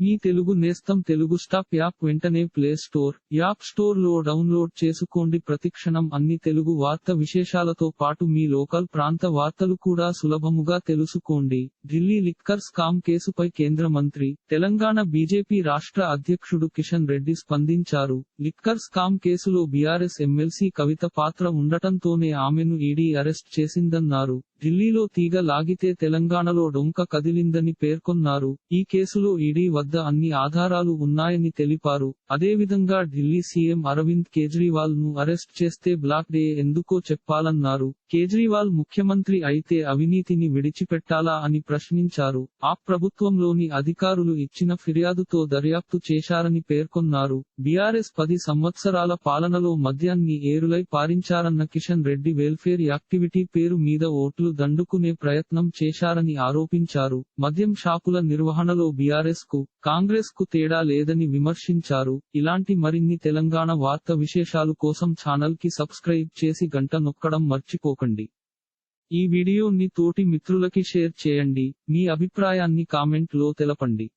మీ తెలుగు నేస్తం Telugu stop app వెంటనే play store app స్టోర్లో డౌన్లోడ్ చేసుకోండి. ప్రతిక్షణం అన్ని తెలుగు వార్త విశేషాలతో పాటు మీ లోకల్ ప్రాంత వార్తలు కూడా సులభముగా తెలుసుకోండి. ఢిల్లీ లిక్కర్ స్కామ్ కేసుపై కేంద్ర మంత్రి తెలంగాణ బీజేపీ రాష్ట్ర అధ్యక్షుడు కిషన్ రెడ్డి స్పందించారు. లిక్కర్ స్కామ్ కేసులో బీఆర్ఎస్ ఎమ్మెల్సీ కవిత పాత్ర ఉండటంతోనే ఆమెను ఈడీ అరెస్ట్ చేసిందన్నారు. ఢిల్లీలో తీగ లాగితే తెలంగాణలో డొంక కదిలిందని పేర్కొన్నారు. ఈ కేసులో ఈడీ వద్ద అన్ని ఆధారాలు ఉన్నాయని తెలిపారు. అదేవిధంగా ఢిల్లీ సీఎం అరవింద్ కేజ్రీవాల్ను అరెస్ట్ చేస్తే బ్లాక్ డే ఎందుకో చెప్పాలన్నారు. కేజ్రీవాల్ ముఖ్యమంత్రి అయితే అవినీతిని విడిచిపెట్టాలా అని ప్రశ్నించారు. ఆ ప్రభుత్వంలోని అధికారులు ఇచ్చిన ఫిర్యాదుతో దర్యాప్తు చేశారని పేర్కొన్నారు. బీఆర్ఎస్ పది సంవత్సరాల పాలనలో మద్యాన్ని ఏరులై పారించారన్న కిషన్ రెడ్డి వెల్ఫేర్ యాక్టివిటీ పేరు మీద ఓట్లు దండుకునే ప్రయత్నం చేశారని ఆరోపించారు. మద్యం షాపుల నిర్వహణలో బీఆర్ఎస్కు కాంగ్రెస్కు తేడా లేదని విమర్శించారు. ఇలాంటి మరిన్ని తెలంగాణ వార్త విశేషాలు కోసం ఛానల్కి సబ్స్క్రైబ్ చేసి గంట నొక్కడం మర్చిపోకండి. ఈ వీడియోని తోటి మిత్రులకి షేర్ చేయండి. మీ అభిప్రాయాన్ని కామెంట్లో తెలపండి.